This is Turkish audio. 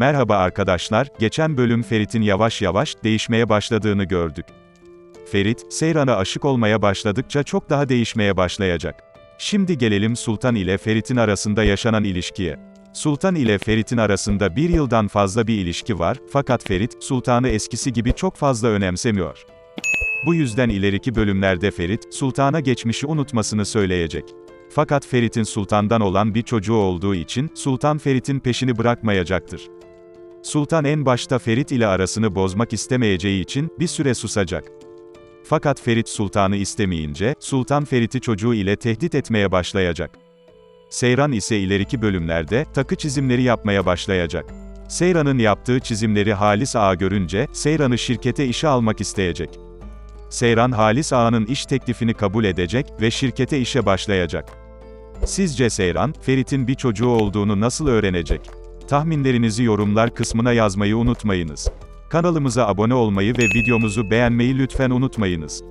Merhaba arkadaşlar, geçen bölüm Ferit'in yavaş yavaş değişmeye başladığını gördük. Ferit, Seyran'a aşık olmaya başladıkça çok daha değişmeye başlayacak. Şimdi gelelim Sultan ile Ferit'in arasında yaşanan ilişkiye. Sultan ile Ferit'in arasında bir yıldan fazla bir ilişki var, fakat Ferit, Sultan'ı eskisi gibi çok fazla önemsemiyor. Bu yüzden ileriki bölümlerde Ferit, Sultan'a geçmişi unutmasını söyleyecek. Fakat Ferit'in Sultan'dan olan bir çocuğu olduğu için, Sultan Ferit'in peşini bırakmayacaktır. Sultan en başta Ferit ile arasını bozmak istemeyeceği için, bir süre susacak. Fakat Ferit Sultan'ı istemeyince, Sultan Ferit'i çocuğu ile tehdit etmeye başlayacak. Seyran ise ileriki bölümlerde, takı çizimleri yapmaya başlayacak. Seyran'ın yaptığı çizimleri Halis Ağa görünce, Seyran'ı şirkete işe almak isteyecek. Seyran Halis Ağa'nın iş teklifini kabul edecek ve şirkete işe başlayacak. Sizce Seyran, Ferit'in bir çocuğu olduğunu nasıl öğrenecek? Tahminlerinizi yorumlar kısmına yazmayı unutmayınız. Kanalımıza abone olmayı ve videomuzu beğenmeyi lütfen unutmayınız.